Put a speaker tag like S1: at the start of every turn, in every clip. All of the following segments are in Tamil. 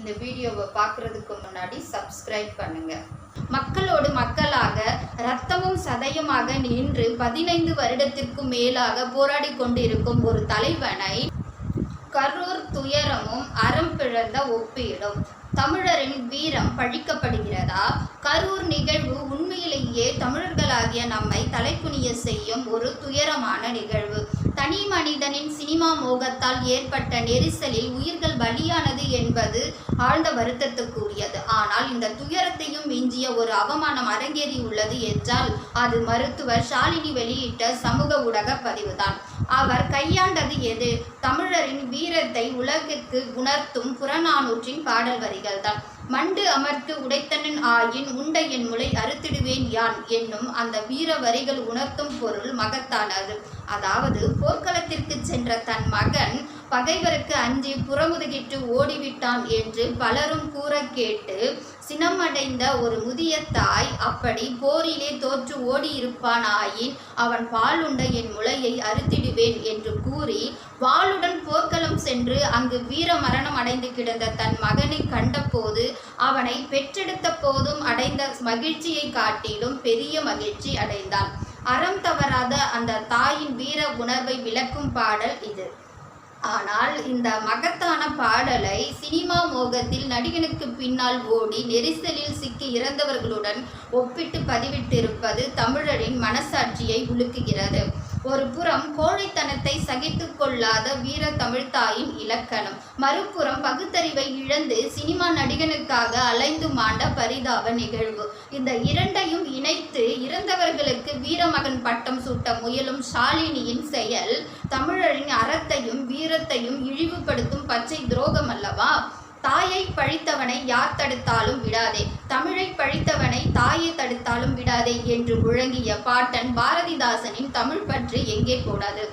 S1: இந்த வீடியோவை பார்க்குறதுக்கு முன்னாடி சப்ஸ்கிரைப் பண்ணுங்க. மக்களோடு மக்களாக இரத்தமும் சதயமாக நின்று பதினைந்து வருடத்திற்கும் மேலாக போராடி கொண்டிருக்கும் ஒரு தலைவனை கரூர் துயரமும் அறம் பிழந்த ஒப்பீடும். தமிழரின் வீரம் பழிக்கப்படுகிறதா? கரூர் நிகழ்வு உண்மையிலேயே தமிழர்களாகிய நம்மை தலைக்குனிய செய்யும் ஒரு துயரமான நிகழ்வு. தனி மனிதனின் சினிமா மோகத்தால் ஏற்பட்ட நெரிசலில் உயிர்கள் பலியானது என்பது ஆழ்ந்த வருத்தத்துக்குரியது. ஆனால் இந்த துயரத்தையும் மிஞ்சிய ஒரு அவமானம் அரங்கேறியுள்ளது என்றால் அது மருத்துவர் ஷாலினி வெளியிட்ட சமூக ஊடக பதிவுதான். அவர் கையாண்டது எது? தமிழரின் வீரத்தை உலகிற்கு உணர்த்தும் புறநானூற்றின் பாடல் வரிகள்தான். மண்டு அமர்த்து உடைத்தனன் ஆயின் உண்டை என் முளை அறுத்திடுவேன் யான் என்னும் அந்த வீர வரிகள் உணர்த்தும் பொருள் மகத்தானது. அதாவது போர்க்களத்திற்கு சென்ற தன் மகன் பகைவருக்கு அஞ்சி புறமுதுகிட்டு ஓடிவிட்டான் என்று பலரும் கூற கேட்டு சினமடைந்த ஒரு முதிய தாய் அப்படி போரிலே தோற்று ஓடியிருப்பான் ஆயின் அவன் பாலுண்ட என் முளையை அறுத்திடுவேன் என்று கூறி வாளுடன் போர்க்களம் சென்று அங்கு வீர மரணம் அடைந்து கிடந்த தன் மகனை கண்டபோது அவனை பெற்றெடுத்த போதும் அடைந்த மகிழ்ச்சியை காட்டிலும் பெரிய மகிழ்ச்சி அடைந்தான். அறம் தவறாத அந்த தாயின் வீர உணர்வை விளக்கும் பாடல் இது. ஆனால் இந்த மகத்தான பாடலை சினிமா மோகத்தில் நடிகனுக்கு பின்னால் ஓடி நெரிசலில் சிக்கி இறந்தவர்களுடன் ஒப்பிட்டு பதிவிட்டிருப்பது தமிழரின் மனசாட்சியை உலுக்குகிறது. ஒரு புறம் கோழைத்தனத்தை சகித்து கொள்ளாத வீர தமிழ்த்தாயின் இலக்கணம். மறுபுறம் பகுத்தறிவை இழந்து சினிமா நடிகனுக்காக அலைந்து மாண்ட பரிதாப நிகழ்வு. இந்த இரண்டையும் இணைத்து இறந்தவர்களுக்கு வீரமகன் பட்டம் சூட்ட முயலும் ஷாலினியின் செயல் தமிழரின் அறத்தையும் வீரத்தையும் இழிவுபடுத்தும் பச்சை துரோகம் அல்லவா தாயை பழித்தவனை யார் தடுத்தாலும் விடாதே. தமிழை பழித்தவனை தாயை தடுத்தாலும் விடாதே என்று முழங்கிய பாட்டன் பாரதிதாசனின் தமிழ் பற்று எங்கே கூடாது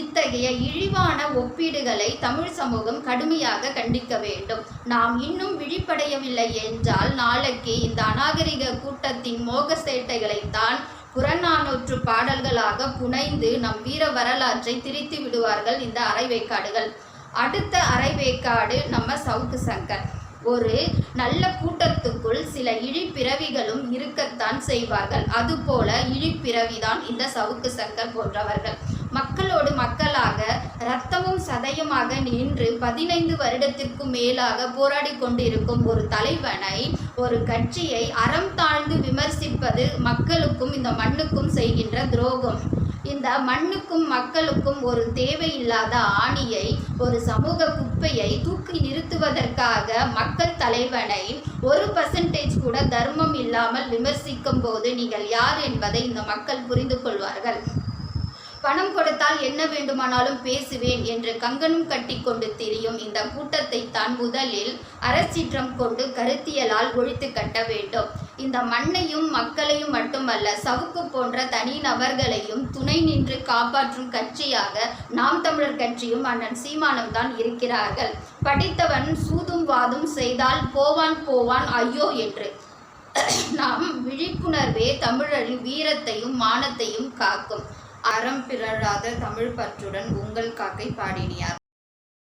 S1: இத்தகைய இழிவான ஒப்பீடுகளை தமிழ் சமூகம் கடுமையாக கண்டிக்க வேண்டும். நாம் இன்னும் விழிப்படையவில்லை என்றால் நாளைக்கு இந்த அநாகரிக கூட்டத்தின் மோக சேட்டைகளைத்தான் புறநானூற்று பாடல்களாக புனைந்து நம் வீர வரலாற்றை திரித்து விடுவார்கள் இந்த அரைவேக்காடுகள். அடுத்த அரைவேக்காடு நம்ம சவுக்கு சங்கர். ஒரு நல்ல கூட்டத்துக்குள் சில இழிப்பிறவிகளும் இருக்கத்தான் செய்வார்கள். அதுபோல இழிப்பிறவிதான் இந்த சவுக்கு சங்கர் போன்றவர்கள். மக்களோடு மக்களாக இரத்தமும் சதையுமாக நின்று பதினைந்து வருடத்திற்கும் மேலாக போராடி கொண்டிருக்கும் ஒரு தலைவனை ஒரு கட்சியை அறம் தாழ்ந்து விமர்சிப்பது மக்களுக்கும் இந்த மண்ணுக்கும் செய்கின்ற துரோகம். இந்த மண்ணுக்கும் மக்களுக்கும் ஒரு தேவையில்லாத ஆணியை ஒரு சமூக குப்பையை தூக்கி நிறுத்துவதற்காக மக்கள் தலைவனை ஒரு பர்சன்டேஜ் கூட தர்மம் இல்லாமல் விமர்சிக்கும் போது நீங்கள் யார் என்பதை இந்த மக்கள் புரிந்து கொள்வார்கள். பணம் கொடுத்தால் என்ன வேண்டுமானாலும் பேசுவேன் என்று கங்கனும் கட்டி கொண்டு திரியும் இந்த கூட்டத்தை தான் முதலில் அரசீற்றம் கொண்டு கருத்தியலால் ஒழித்து கட்ட வேண்டும். இந்த மண்ணையும் மக்களையும் மட்டுமல்ல சவுக்கு போன்ற தனி நபர்களையும் துணை நின்று காப்பாற்றும் கட்சியாக நாம் தமிழர் கட்சியும் அண்ணன் சீமானம் தான் இருக்கிறார்கள். படித்தவன் சூதும் வாதும் செய்தால் போவான் போவான் ஐயோ என்று. நாம் விழிப்புணர்வே தமிழரின் வீரத்தையும் மானத்தையும் காக்கும். அறம் பிறழாத தமிழ் பற்றுடன் உங்கள் காக்கை பாடினியார்.